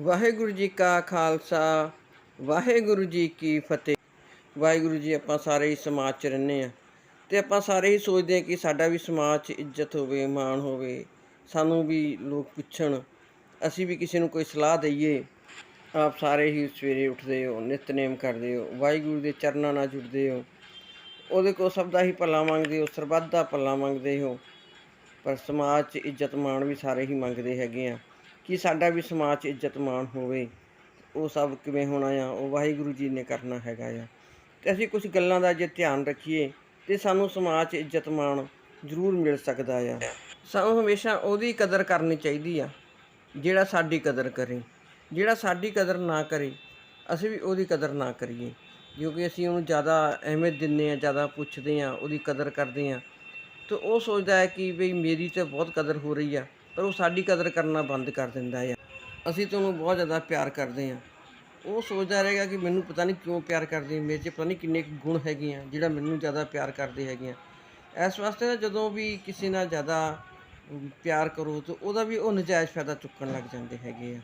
ਵਾਹਿਗੁਰੂ ਜੀ ਕਾ ਖਾਲਸਾ, ਵਾਹਿਗੁਰੂ ਜੀ ਕੀ ਫਤਿਹ। ਵਾਹਿਗੁਰੂ ਜੀ, ਆਪਾਂ ਸਾਰੇ ਹੀ ਸਮਾਜ 'ਚ ਰਹਿੰਦੇ ਆ ਤੇ ਆਪਾਂ ਸਾਰੇ ਹੀ ਸੋਚਦੇ ਆ ਕਿ ਸਾਡਾ ਵੀ ਸਮਾਜ 'ਚ ਇੱਜ਼ਤ ਹੋਵੇ, ਮਾਣ ਹੋਵੇ। ਸਾਨੂੰ ਵੀ ਲੋਕ ਪੁੱਛਣ, ਅਸੀਂ ਵੀ ਕਿਸੇ ਨੂੰ ਕੋਈ ਸਲਾਹ ਦਈਏ। ਆਪ ਸਾਰੇ ਹੀ ਸਵੇਰੇ ਉੱਠਦੇ ਹੋ, ਨਿਤਨੇਮ ਕਰਦੇ ਹੋ, ਵਾਹਿਗੁਰੂ ਦੇ ਚਰਨਾਂ ਨਾਲ ਜੁੜਦੇ ਹੋ। ਉਹਦੇ ਕੋਲ ਸਭ ਦਾ ਹੀ ਭਲਾ ਮੰਗਦੇ ਹੋ, ਸਰਬੱਤ ਦਾ ਭਲਾ ਮੰਗਦੇ ਹੋ। ਪਰ ਸਮਾਜ 'ਚ ਇੱਜ਼ਤ, ਮਾਣ ਵੀ ਸਾਰੇ ਹੀ ਮੰਗਦੇ ਹੈਗੇ ਆ। ਕਿ ਸਾਡਾ ਵੀ ਸਮਾਜ 'ਚ ਇੱਜ਼ਤ ਮਾਣ ਹੋਵੇ, ਉਹ ਸਭ ਕਿਵੇਂ ਹੋਣਾ ਆ, ਉਹ ਵਾਹਿਗੁਰੂ ਜੀ ਨੇ ਕਰਨਾ ਹੈਗਾ ਆ। ਤੇ ਅਸੀਂ ਕੁਝ ਗੱਲਾਂ ਦਾ ਜੇ ਧਿਆਨ ਰੱਖੀਏ, ਤੇ ਸਾਨੂੰ ਸਮਾਜ 'ਚ ਇੱਜ਼ਤ ਮਾਣ ਜ਼ਰੂਰ ਮਿਲ ਸਕਦਾ ਆ। ਸਾਨੂੰ ਹਮੇਸ਼ਾ ਉਹਦੀ ਕਦਰ ਕਰਨੀ ਚਾਹੀਦੀ ਆ, ਜਿਹੜਾ ਸਾਡੀ ਕਦਰ ਕਰੇ। ਜਿਹੜਾ ਸਾਡੀ ਕਦਰ ਨਾ ਕਰੇ, ਅਸੀਂ ਵੀ ਉਹਦੀ ਕਦਰ ਨਾ ਕਰੀਏ। ਕਿਉਂਕਿ ਅਸੀਂ ਉਹਨੂੰ ਜ਼ਿਆਦਾ ਅਹਿਮੀਅਤ ਦਿੰਦੇ ਆ, ਜ਼ਿਆਦਾ ਪੁੱਛਦੇ ਆ, ਉਹਦੀ ਕਦਰ ਕਰਦੇ ਆ। ਤਾਂ ਉਹ ਸੋਚਦਾ ਹੈ ਕਿ ਬਈ ਮੇਰੀ ਤਾਂ ਬਹੁਤ ਕਦਰ ਹੋ ਰਹੀ ਆ। ਪਰ ਉਹ ਸਾਡੀ ਕਦਰ ਕਰਨਾ ਬੰਦ ਕਰ ਦਿੰਦਾ ਆ। ਅਸੀਂ ਤਾਂ ਉਹਨੂੰ ਬਹੁਤ ਜ਼ਿਆਦਾ ਪਿਆਰ ਕਰਦੇ ਹਾਂ ਉਹ ਸੋਚਦਾ ਰਹੇਗਾ ਕਿ ਮੈਨੂੰ ਪਤਾ ਨਹੀਂ ਕਿਉਂ ਪਿਆਰ ਕਰਦੇ ਮੇਰੇ 'ਚ ਪਤਾ ਨਹੀਂ ਕਿੰਨੇ ਕੁ ਗੁਣ ਹੈਗੇ ਆ, ਜਿਹੜਾ ਮੈਨੂੰ ਜ਼ਿਆਦਾ ਪਿਆਰ ਕਰਦੇ ਹੈਗੇ ਆ। ਇਸ ਵਾਸਤੇ ਨਾ ਜਦੋਂ ਵੀ ਕਿਸੇ ਨਾਲ ਜ਼ਿਆਦਾ ਪਿਆਰ ਕਰੋ ਤਾਂ ਉਹਦਾ ਵੀ ਉਹ ਨਜਾਇਜ਼ ਫਾਇਦਾ ਚੁੱਕਣ ਲੱਗ ਜਾਂਦੇ ਹੈਗੇ ਆ।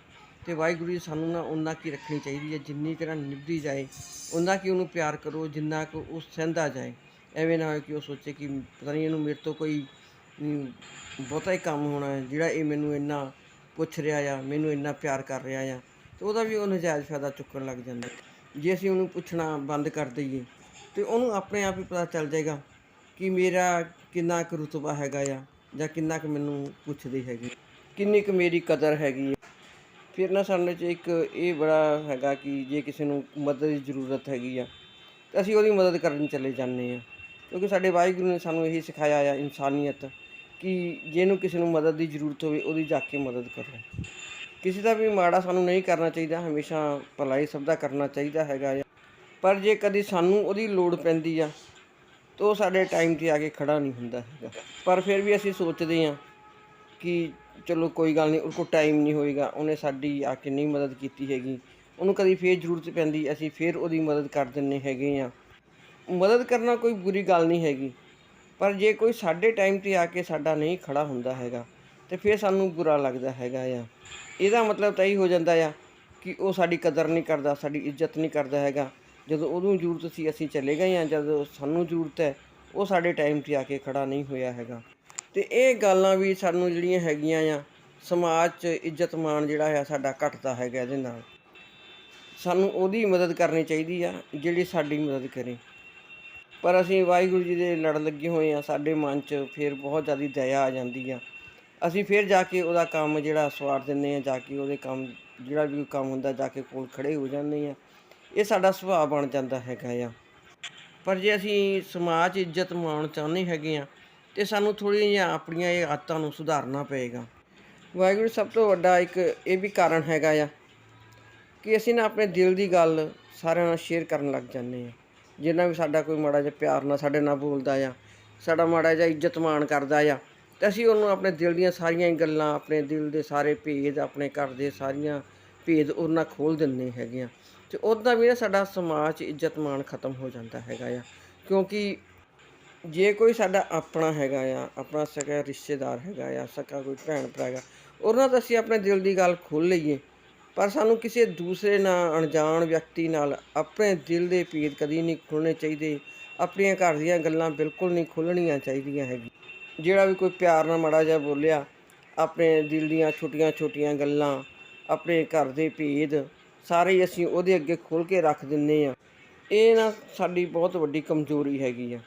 ਤੇ ਵਾਹਿਗੁਰੂ ਜੀ ਸਾਨੂੰ ਨਾ ਉਹਨਾਂ ਕੀ ਰੱਖਣੀ ਚਾਹੀਦੀ ਹੈ ਜਿੰਨੀ ਤਰ੍ਹਾਂ ਨਿਭਦੀ ਜਾਏ ਉਹਨਾਂ ਕੀ ਉਹਨੂੰ ਪਿਆਰ ਕਰੋ, ਜਿੰਨਾ ਕੁ ਉਹ ਸਹਿੰਦਾ ਜਾਏ। ਐਵੇਂ ਨਾ ਹੋਏ ਕਿ ਉਹ ਸੋਚੇ ਕਿ ਪਤਾ ਨਹੀਂ ਇਹਨੂੰ ਮੇਰੇ ਤੋਂ ਕੋਈ ਬਹੁਤਾ ਹੀ ਕੰਮ ਹੋਣਾ ਹੈ, ਜਿਹੜਾ ਇਹ ਮੈਨੂੰ ਇੰਨਾ ਪੁੱਛ ਰਿਹਾ ਆ ਮੈਨੂੰ ਇੰਨਾ ਪਿਆਰ ਕਰ ਰਿਹਾ ਆ ਤੇ ਉਹਦਾ ਵੀ ਉਹ ਨਜਾਇਜ਼ ਫਾਇਦਾ ਚੁੱਕਣ ਲੱਗ ਜਾਂਦਾ। ਜੇ ਅਸੀਂ ਉਹਨੂੰ ਪੁੱਛਣਾ ਬੰਦ ਕਰ ਦਈਏ, ਤੇ ਉਹਨੂੰ ਆਪਣੇ ਆਪ ਹੀ ਪਤਾ ਚੱਲ ਜਾਏਗਾ ਕਿ ਮੇਰਾ ਕਿੰਨਾ ਕੁ ਰੁਤਬਾ ਹੈਗਾ ਆ ਜਾਂ ਕਿੰਨਾ ਕੁ ਮੈਨੂੰ ਪੁੱਛਦੇ ਹੈਗੇ। ਕਿੰਨੀ ਕੁ ਮੇਰੀ ਕਦਰ ਹੈਗੀ ਹੈ। ਫਿਰ ਨਾ ਸਾਡੇ 'ਚ ਇੱਕ ਇਹ ਬੜਾ ਹੈਗਾ ਕਿ ਜੇ ਕਿਸੇ ਨੂੰ ਮਦਦ ਦੀ ਜ਼ਰੂਰਤ ਹੈਗੀ ਆ, ਤਾਂ ਅਸੀਂ ਉਹਦੀ ਮਦਦ ਕਰਨ ਚਲੇ ਜਾਂਦੇ ਆ ਕਿਉਂਕਿ ਸਾਡੇ ਵਾਹਿਗੁਰੂ ਨੇ ਸਾਨੂੰ ਇਹੀ ਸਿਖਾਇਆ ਆ, ਇਨਸਾਨੀਅਤ। ਕਿ ਜਿਹਨੂੰ ਕਿਸੇ ਨੂੰ ਮਦਦ ਦੀ ਜ਼ਰੂਰਤ ਹੋਵੇ, ਉਹਦੀ ਜਾ ਕੇ ਮਦਦ ਕਰੋ। ਕਿਸੇ ਦਾ ਵੀ ਮਾੜਾ ਸਾਨੂੰ ਨਹੀਂ ਕਰਨਾ ਚਾਹੀਦਾ, ਹਮੇਸ਼ਾ ਭਲਾਈ ਸਭ ਦਾ ਕਰਨਾ ਚਾਹੀਦਾ ਹੈਗਾ ਆ। ਪਰ ਜੇ ਕਦੀ ਸਾਨੂੰ ਉਹਦੀ ਲੋੜ ਪੈਂਦੀ ਆ, ਤਾਂ ਉਹ ਸਾਡੇ ਟਾਈਮ ਤੇ ਆ ਕੇ ਖੜਾ ਨਹੀਂ ਹੁੰਦਾ ਹੈਗਾ। ਪਰ ਫਿਰ ਵੀ ਅਸੀਂ ਸੋਚਦੇ ਹਾਂ ਕਿ ਚਲੋ ਕੋਈ ਗੱਲ ਨਹੀਂ ਉਹ ਕੋਲ ਟਾਈਮ ਨਹੀਂ ਹੋਏਗਾ, ਉਹਨੇ ਸਾਡੀ ਆ ਕੇ ਨਹੀਂ ਮਦਦ ਕੀਤੀ ਹੈਗੀ। ਉਹਨੂੰ ਕਦੀ ਫੇਰ ਜ਼ਰੂਰਤ ਪੈਂਦੀ, ਅਸੀਂ ਫੇਰ ਉਹਦੀ ਮਦਦ ਕਰ ਦਿੰਨੇ ਹੈਗੇ ਆ ਮਦਦ ਕਰਨਾ ਕੋਈ ਬੁਰੀ ਗੱਲ ਨਹੀਂ ਹੈਗੀ। ਪਰ ਜੇ ਕੋਈ ਸਾਡੇ ਟਾਈਮ ਤੇ ਆ ਕੇ ਸਾਡਾ ਨਹੀਂ ਖੜਾ ਹੁੰਦਾ ਹੈਗਾ, ਤੇ ਫਿਰ ਸਾਨੂੰ ਬੁਰਾ ਲੱਗਦਾ ਹੈਗਾ ਆ। ਇਹਦਾ ਮਤਲਬ ਤਾਂ ਇਹ ਹੋ ਜਾਂਦਾ ਆ ਕਿ ਉਹ ਸਾਡੀ ਕਦਰ ਨਹੀਂ ਕਰਦਾ, ਸਾਡੀ ਇੱਜ਼ਤ ਨਹੀਂ ਕਰਦਾ ਹੈਗਾ। ਜਦੋਂ ਉਹਨੂੰ ਜ਼ਰੂਰਤ ਸੀ, ਅਸੀਂ ਚਲੇ ਗਏ ਆ। ਜਦੋਂ ਸਾਨੂੰ ਜ਼ਰੂਰਤ ਹੈ, ਉਹ ਸਾਡੇ ਟਾਈਮ ਤੇ ਆ ਕੇ ਖੜਾ ਨਹੀਂ ਹੋਇਆ ਹੈਗਾ। ਤੇ ਇਹ ਗੱਲਾਂ ਵੀ ਸਾਨੂੰ ਜਿਹੜੀਆਂ ਹੈਗੀਆਂ ਆ, ਸਮਾਜ 'ਚ ਇੱਜ਼ਤ ਮਾਣ ਜਿਹੜਾ ਆ, ਸਾਡਾ ਘਟਦਾ ਹੈਗਾ ਇਹਦੇ ਨਾਲ। ਸਾਨੂੰ ਉਹਦੀ ਮਦਦ ਕਰਨੀ ਚਾਹੀਦੀ ਆ, ਜਿਹੜੀ ਸਾਡੀ ਮਦਦ ਕਰੇ। ਪਰ ਅਸੀਂ ਵਾਹਿਗੁਰੂ ਜੀ ਦੇ ਲੜ ਲੱਗੇ ਹੋਏ ਆ ਸਾਡੇ ਮਨ 'ਚ ਫਿਰ ਬਹੁਤ ਜ਼ਿਆਦਾ ਦਇਆ ਆ ਜਾਂਦੀ ਆ। ਅਸੀਂ ਫਿਰ ਜਾ ਕੇ ਉਹਦਾ ਕੰਮ ਜਿਹੜਾ ਸਵਾਰ ਦਿੰਦੇ ਆ ਜਾ ਕੇ ਉਹਦੇ ਕੰਮ, ਜਿਹੜਾ ਵੀ ਕੰਮ ਹੁੰਦਾ, ਜਾ ਕੇ ਕੋਲ ਖੜੇ ਹੋ ਜਾਂਦੇ ਆ ਇਹ ਸਾਡਾ ਸੁਭਾਅ ਬਣ ਜਾਂਦਾ ਹੈਗਾ ਆ। ਪਰ ਜੇ ਅਸੀਂ ਸਮਾਜ 'ਚ ਇੱਜ਼ਤ ਮਾਣ ਚਾਹੁੰਦੇ ਹੈਗੇ ਆ ਤੇ ਸਾਨੂੰ ਥੋੜ੍ਹੀਆਂ ਜਿਹੀਆਂ ਆਪਣੀਆਂ ਇਹ ਆਦਤਾਂ ਨੂੰ ਸੁਧਾਰਨਾ ਪਏਗਾ। ਵਾਹਿਗੁਰੂ ਸਭ ਤੋਂ ਵੱਡਾ ਇੱਕ ਇਹ ਵੀ ਕਾਰਨ ਹੈਗਾ ਆ ਕਿ ਅਸੀਂ ਨਾ ਆਪਣੇ ਦਿਲ ਦੀ ਗੱਲ ਸਾਰਿਆਂ ਨਾਲ ਸ਼ੇਅਰ ਕਰਨ ਲੱਗ ਜਾਂਦੇ ਆ ਜਿੰਨਾ ਵੀ ਸਾਡਾ ਕੋਈ ਮਾੜਾ ਜਿਹਾ ਪਿਆਰ ਨਾਲ ਸਾਡੇ ਨਾਲ ਬੋਲਦਾ ਆ, ਸਾਡਾ ਮਾੜਾ ਜਿਹਾ ਇੱਜ਼ਤ ਮਾਣ ਕਰਦਾ ਆ, ਤੇ ਅਸੀਂ ਉਹਨੂੰ ਆਪਣੇ ਦਿਲ ਦੀਆਂ ਸਾਰੀਆਂ ਹੀ ਗੱਲਾਂ, ਆਪਣੇ ਦਿਲ ਦੇ ਸਾਰੇ ਭੇਦ, ਆਪਣੇ ਘਰ ਦੇ ਸਾਰੀਆਂ ਭੇਦ ਉਹਨਾਂ ਨਾਲ ਖੋਲ ਦਿੰਦੇ ਹੈਗੇ ਆ। ਤੇ ਉਹਦਾ ਵੀ ਨਾ ਸਾਡਾ ਸਮਾਜ 'ਚ ਇੱਜ਼ਤ ਮਾਣ ਖਤਮ ਹੋ ਜਾਂਦਾ ਹੈਗਾ ਆ। ਕਿਉਂਕਿ ਜੇ ਕੋਈ ਸਾਡਾ ਆਪਣਾ ਹੈਗਾ ਆ, ਆਪਣਾ ਸਕਾ ਰਿਸ਼ਤੇਦਾਰ ਹੈਗਾ ਆ ਸਕਾ ਕੋਈ ਭੈਣ ਭਰਾ ਹੈਗਾ ਉਹਨਾਂ ਨਾਲ ਅਸੀਂ ਆਪਣੇ ਦਿਲ ਦੀ ਗੱਲ ਖੋਲ ਲਈਏ। ਪਰ ਸਾਨੂੰ ਕਿਸੇ ਦੂਸਰੇ ਨਾਲ ਅਣਜਾਣ ਵਿਅਕਤੀ ਨਾਲ ਆਪਣੇ ਦਿਲ ਦੇ ਭੇਦ ਕਦੀ ਨਹੀਂ ਖੋਲਣੇ ਚਾਹੀਦੇ। ਆਪਣੀਆਂ ਘਰ ਦੀਆਂ ਗੱਲਾਂ ਬਿਲਕੁਲ ਨਹੀਂ ਖੋਲਣੀਆਂ ਚਾਹੀਦੀਆਂ ਹੈਗੀ ਜਿਹੜਾ ਵੀ ਕੋਈ ਪਿਆਰ ਨਾਲ ਮਾੜਾ ਜਿਹਾ ਬੋਲਿਆ, ਆਪਣੇ ਦਿਲ ਦੀਆਂ ਛੋਟੀਆਂ-ਛੋਟੀਆਂ ਗੱਲਾਂ, ਆਪਣੇ ਘਰ ਦੇ ਭੇਦ ਸਾਰੇ ਅਸੀਂ ਉਹਦੇ ਅੱਗੇ ਖੋਲ ਕੇ ਰੱਖ ਦਿੰਨੇ ਆ ਇਹ ਨਾ ਸਾਡੀ ਬਹੁਤ ਵੱਡੀ ਕਮਜ਼ੋਰੀ ਹੈਗੀ ਆ।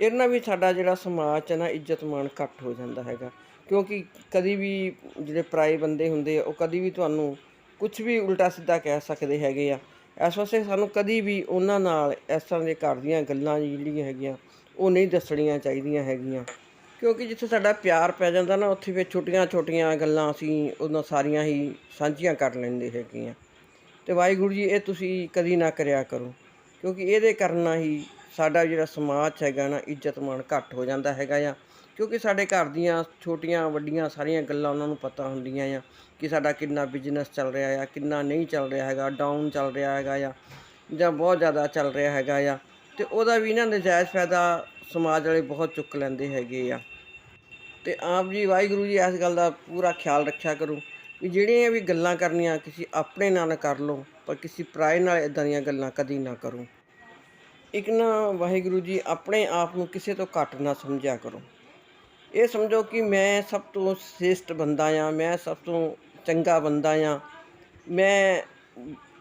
ਇਹਨਾਂ ਵੀ ਸਾਡਾ ਜਿਹੜਾ ਸਮਾਜ 'ਚ ਨਾ, ਇੱਜ਼ਤ ਮਾਣ ਘੱਟ ਹੋ ਜਾਂਦਾ ਹੈਗਾ। ਕਿਉਂਕਿ ਕਦੀ ਵੀ ਜਿਹੜੇ ਪਰਾਏ ਬੰਦੇ ਹੁੰਦੇ ਆ, ਉਹ ਕਦੀ ਵੀ ਤੁਹਾਨੂੰ ਕੁਝ ਵੀ ਉਲਟਾ ਸਿੱਧਾ ਕਹਿ ਸਕਦੇ ਹੈਗੇ ਆ। ਇਸ ਵਾਸਤੇ ਸਾਨੂੰ ਕਦੀ ਵੀ ਉਹਨਾਂ ਨਾਲ ਇਸ ਤਰ੍ਹਾਂ ਦੇ ਘਰ ਦੀਆਂ ਗੱਲਾਂ ਜਿਹੜੀਆਂ ਹੈਗੀਆਂ, ਉਹ ਨਹੀਂ ਦੱਸਣੀਆਂ ਚਾਹੀਦੀਆਂ ਹੈਗੀਆਂ। ਕਿਉਂਕਿ ਜਿੱਥੇ ਸਾਡਾ ਪਿਆਰ ਪੈ ਜਾਂਦਾ ਨਾ, ਉੱਥੇ ਫਿਰ ਛੋਟੀਆਂ-ਛੋਟੀਆਂ ਗੱਲਾਂ ਅਸੀਂ ਉਹਨਾਂ ਸਾਰੀਆਂ ਹੀ ਸਾਂਝੀਆਂ ਕਰ ਲੈਂਦੇ ਹੈਗੀਆਂ ਆ। ਤੇ ਵਾਹਿਗੁਰੂ ਜੀ, ਇਹ ਤੁਸੀਂ ਕਦੀ ਨਾ ਕਰਿਆ ਕਰੋ। ਕਿਉਂਕਿ ਇਹਦੇ ਕਰਨਾ ਹੀ ਸਾਡਾ ਜਿਹੜਾ ਸਮਾਜ ਹੈਗਾ ਨਾ ਇੱਜ਼ਤਮਾਨ ਘੱਟ ਹੋ ਜਾਂਦਾ ਹੈਗਾ ਆ। ਕਿਉਂਕਿ ਸਾਡੇ ਘਰ ਦੀਆਂ ਛੋਟੀਆਂ, ਵੱਡੀਆਂ ਸਾਰੀਆਂ ਗੱਲਾਂ ਉਹਨਾਂ ਨੂੰ ਪਤਾ ਹੁੰਦੀਆਂ ਆ ਕਿ ਸਾਡਾ ਕਿੰਨਾ ਬਿਜ਼ਨਸ ਚੱਲ ਰਿਹਾ ਆ, ਕਿੰਨਾ ਨਹੀਂ ਚੱਲ ਰਿਹਾ ਹੈਗਾ ਡਾਊਨ ਚੱਲ ਰਿਹਾ ਹੈਗਾ ਆ ਜਾਂ ਬਹੁਤ ਜ਼ਿਆਦਾ ਚੱਲ ਰਿਹਾ ਹੈਗਾ ਆ ਤੇ ਉਹਦਾ ਵੀ ਨਾ ਨਜਾਇਜ਼ ਫਾਇਦਾ ਸਮਾਜ ਵਾਲੇ ਬਹੁਤ ਚੁੱਕ ਲੈਂਦੇ ਹੈਗੇ ਆ। ਤੇ ਆਪ ਜੀ, ਵਾਹਿਗੁਰੂ ਜੀ, ਇਸ ਗੱਲ ਦਾ ਪੂਰਾ ਖਿਆਲ ਰੱਖਿਆ ਕਰੋ ਵੀ ਜਿਹੜੀਆਂ ਵੀ ਗੱਲਾਂ ਕਰਨੀਆਂ ਕਿਸੇ ਆਪਣੇ ਨਾਲ ਕਰ ਲਓ, ਪਰ ਕਿਸੇ ਪਰਾਏ ਨਾਲ ਇਦਾਂ ਦੀਆਂ ਗੱਲਾਂ ਕਦੀ ਨਾ ਕਰੋ। ਇੱਕ ਨਾ ਵਾਹਿਗੁਰੂ ਜੀ, ਆਪਣੇ ਆਪ ਨੂੰ ਕਿਸੇ ਤੋਂ ਘੱਟ ਨਾ ਸਮਝਿਆ ਕਰੋ। ਇਹ ਸਮਝੋ ਕਿ ਮੈਂ ਸਭ ਤੋਂ ਸ੍ਰੇਸ਼ਟ ਬੰਦਾ ਆ ਮੈਂ ਸਭ ਤੋਂ ਚੰਗਾ ਬੰਦਾ ਆ ਮੈਂ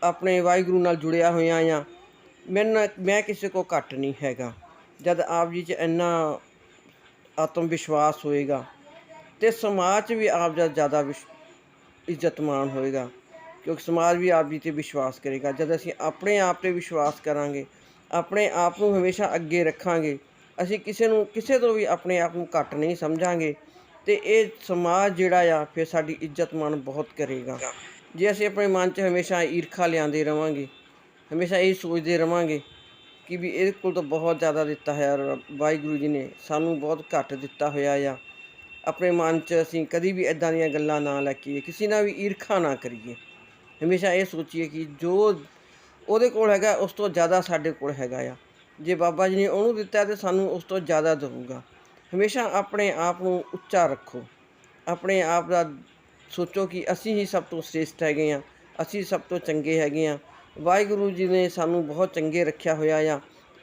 ਆਪਣੇ ਵਾਹਿਗੁਰੂ ਨਾਲ ਜੁੜਿਆ ਹੋਇਆ ਆ ਮੈਨੂੰ ਮੈਂ ਕਿਸੇ ਕੋ ਘੱਟ ਨਹੀਂ ਹੈਗਾ। ਜਦ ਆਪ ਜੀ 'ਚ ਇੰਨਾ ਆਤਮ ਵਿਸ਼ਵਾਸ ਹੋਏਗਾ ਤੇ ਸਮਾਜ 'ਚ ਵੀ ਆਪ ਦਾ ਜ਼ਿਆਦਾ ਵਿਸ਼- ਇੱਜ਼ਤਮਾਨ ਹੋਏਗਾ, ਕਿਉਂਕਿ ਸਮਾਜ ਵੀ ਆਪ ਜੀ ਤੇ ਵਿਸ਼ਵਾਸ ਕਰੇਗਾ। ਜਦ ਅਸੀਂ ਆਪਣੇ ਆਪ ਤੇ ਵਿਸ਼ਵਾਸ ਕਰਾਂਗੇ, ਆਪਣੇ ਆਪ ਨੂੰ ਹਮੇਸ਼ਾ ਅੱਗੇ ਰੱਖਾਂਗੇ ਅਸੀਂ ਕਿਸੇ ਨੂੰ, ਕਿਸੇ ਤੋਂ ਵੀ ਆਪਣੇ ਆਪ ਨੂੰ ਘੱਟ ਨਹੀਂ ਸਮਝਾਂਗੇ ਤੇ ਇਹ ਸਮਾਜ ਜਿਹੜਾ ਆ, ਫਿਰ ਸਾਡੀ ਇੱਜ਼ਤ ਇੱਜ਼ਤਮਾਨ ਬਹੁਤ ਕਰੇਗਾ। ਜੇ ਅਸੀਂ ਆਪਣੇ ਮਨ 'ਚ ਹਮੇਸ਼ਾ ਈਰਖਾ ਲਿਆਂਦੇ ਰਵਾਂਗੇ, ਹਮੇਸ਼ਾ ਇਹ ਸੋਚਦੇ ਰਵਾਂਗੇ ਕਿ ਵੀ ਇਹਦੇ ਕੋਲ ਤਾਂ ਬਹੁਤ ਜ਼ਿਆਦਾ ਦਿੱਤਾ ਹੈ ਵਾਹਿਗੁਰੂ ਜੀ ਨੇ, ਸਾਨੂੰ ਬਹੁਤ ਘੱਟ ਦਿੱਤਾ ਹੋਇਆ ਆ। ਆਪਣੇ ਮਨ 'ਚ ਅਸੀਂ ਕਦੀ ਵੀ ਇਦਾਂ ਦੀਆਂ ਗੱਲਾਂ ਨਾ ਲੈ ਕੇ ਕਿਸੇ ਨਾਲ ਵੀ ਈਰਖਾ ਨਾ ਕਰੀਏ। ਹਮੇਸ਼ਾ ਇਹ ਸੋਚੀਏ ਕਿ ਜੋ ਉਹਦੇ ਕੋਲ ਹੈਗਾ, ਉਸ ਤੋਂ ਜ਼ਿਆਦਾ ਸਾਡੇ ਕੋਲ ਹੈਗਾ ਆ। ਜੇ ਬਾਬਾ ਜੀ ਨੇ ਉਹਨੂੰ ਦਿੱਤਾ ਤੇ ਸਾਨੂੰ ਉਸ ਤੋਂ ਜ਼ਿਆਦਾ ਦੇਊਗਾ। ਹਮੇਸ਼ਾ ਆਪਣੇ ਆਪ ਨੂੰ ਉੱਚਾ ਰੱਖੋ। ਆਪਣੇ ਆਪ ਦਾ ਸੋਚੋ ਕਿ ਅਸੀਂ ਹੀ ਸਭ ਤੋਂ ਸ੍ਰੇਸ਼ਟ ਹੈਗੇ ਆ ਅਸੀਂ ਸਭ ਤੋਂ ਚੰਗੇ ਹੈਗੇ ਆ ਵਾਹਿਗੁਰੂ ਜੀ ਨੇ ਸਾਨੂੰ ਬਹੁਤ ਚੰਗੇ ਰੱਖਿਆ ਹੋਇਆ ਆ।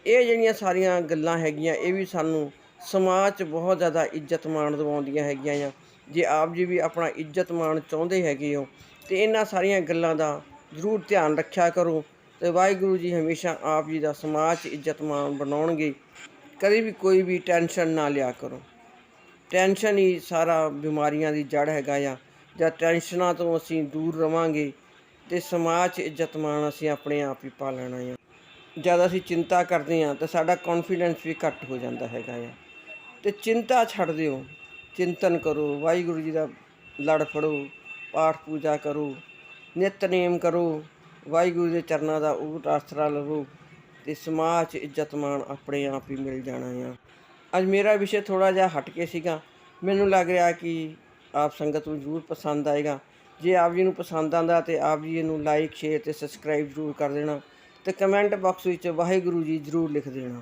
ਇਹ ਜਿਹੜੀਆਂ ਸਾਰੀਆਂ ਗੱਲਾਂ ਹੈਗੀਆਂ, ਇਹ ਵੀ ਸਾਨੂੰ ਸਮਾਜ 'ਚ ਬਹੁਤ ਜ਼ਿਆਦਾ ਇੱਜ਼ਤ ਮਾਣ ਦਿਵਾਉਂਦੀਆਂ ਹੈਗੀਆਂ ਆ। ਜੇ ਆਪ ਜੀ ਵੀ ਆਪਣਾ ਇੱਜ਼ਤ ਮਾਣ ਚਾਹੁੰਦੇ ਹੈਗੇ ਹੋ, ਤੇ ਇਹਨਾਂ ਸਾਰੀਆਂ ਗੱਲਾਂ ਦਾ ਜ਼ਰੂਰ ਧਿਆਨ ਰੱਖਿਆ ਕਰੋ। ਤੇ ਵਾਹਿਗੁਰੂ ਜੀ ਹਮੇਸ਼ਾ ਆਪ ਜੀ ਦਾ ਸਮਾਜ 'ਚ ਇੱਜ਼ਤ ਮਾਣ ਬਣਾਉਣਗੇ। ਕਦੇ ਵੀ ਕੋਈ ਵੀ ਟੈਨਸ਼ਨ ਨਾ ਲਿਆ ਕਰੋ। ਟੈਨਸ਼ਨ ਹੀ ਸਾਰਾ ਬਿਮਾਰੀਆਂ ਦੀ ਜੜ ਹੈਗਾ ਆ। ਜਾਂ ਟੈਨਸ਼ਨਾਂ ਤੋਂ ਅਸੀਂ ਦੂਰ ਰਵਾਂਗੇ ਤੇ ਸਮਾਜ 'ਚ ਇੱਜ਼ਤ ਮਾਣ ਅਸੀਂ ਆਪਣੇ ਆਪ ਹੀ ਪਾ ਲੈਣਾ ਆ। ਜਦ ਅਸੀਂ ਚਿੰਤਾ ਕਰਦੇ ਹਾਂ ਤਾਂ ਸਾਡਾ ਕੌਨਫੀਡੈਂਸ ਵੀ ਘੱਟ ਹੋ ਜਾਂਦਾ ਹੈਗਾ ਆ। ਤੇ ਚਿੰਤਾ ਛੱਡ ਦਿਓ। ਚਿੰਤਨ ਕਰੋ। ਵਾਹਿਗੁਰੂ ਜੀ ਦਾ ਲੜ ਫੜੋ। ਪਾਠ ਪੂਜਾ ਕਰੋ। ਨਿਤਨੇਮ ਕਰੋ। ਵਾਹਿਗੁਰੂ ਦੇ ਚਰਨਾਂ ਦਾ ਉਗਟ ਆਸਰਾ ਲਵੋ ਤੇ ਸਮਾਜ 'ਚ ਇੱਜ਼ਤ ਮਾਣ ਆਪਣੇ ਆਪ ਹੀ ਮਿਲ ਜਾਣਾ ਆ। ਅੱਜ ਮੇਰਾ ਵਿਸ਼ੇ ਥੋੜਾ ਜਿਹਾ ਹਟ ਕੇ ਸੀਗਾ। ਮੈਨੂੰ ਲੱਗ ਰਿਹਾ ਕਿ ਆਪ ਸੰਗਤ ਨੂੰ ਜ਼ਰੂਰ ਪਸੰਦ ਆਏਗਾ। ਜੇ ਆਪ ਜੀ ਨੂੰ ਪਸੰਦ ਆਂਦਾ ਤੇ ਆਪ ਜੀ ਇਹਨੂੰ ਲਾਈਕ ਸ਼ੇਅਰ ਤੇ ਸਬਸਕ੍ਰਾਈਬ ਜ਼ਰੂਰ ਕਰ ਦੇਣਾ ਤੇ ਕਮੈਂਟ ਬਾਕਸ ਵਿੱਚ ਵਾਹਿਗੁਰੂ ਜੀ ਜ਼ਰੂਰ ਲਿਖ ਦੇਣਾ।